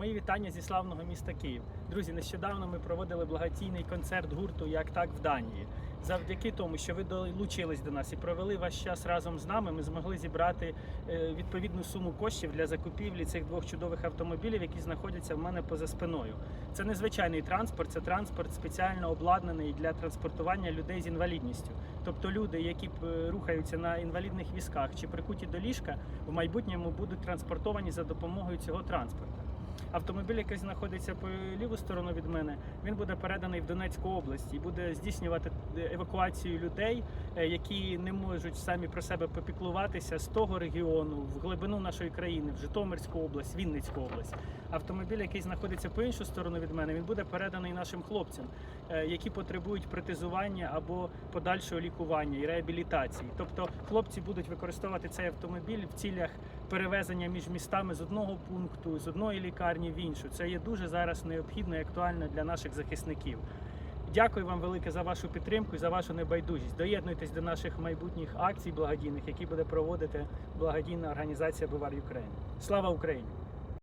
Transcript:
Мої вітання зі славного міста Київ. Друзі, нещодавно ми проводили благодійний концерт гурту Як так в Данії. Завдяки тому, що ви долучились до нас і провели ваш час разом з нами, ми змогли зібрати е, відповідну суму коштів для закупівлі цих двох чудових автомобілів, які знаходяться в мене поза спиною. Це незвичайний транспорт, це транспорт спеціально обладнаний для транспортування людей з інвалідністю. Тобто люди, які е, рухаються на інвалідних візках чи прикуті до ліжка, в майбутньому будуть транспортовані за допомогою цього транспорту. Автомобіль, який знаходиться по ліву сторону від мене, він буде переданий в Донецьку область і буде здійснювати е, евакуацію людей, е, які не можуть самі про себе попіклуватися з того регіону в глибину нашої країни, в Житомирську область, Вінницьку область. Автомобіль, який знаходиться по іншу сторону від мене, він буде переданий нашим хлопцям, е, які потребують протезування або подальшого лікування і реабілітації. Тобто хлопці будуть використовувати цей автомобіль в цілях перевезення між містами з одного пункту, з одної лікарні в іншу. Це є дуже зараз необхідно і актуально для наших захисників. Дякую вам велике за вашу підтримку і за вашу небайдужість. Доєднуйтесь до наших майбутніх акцій благодійних, які буде проводити благодійна організація Бувар Україн. Слава Україні!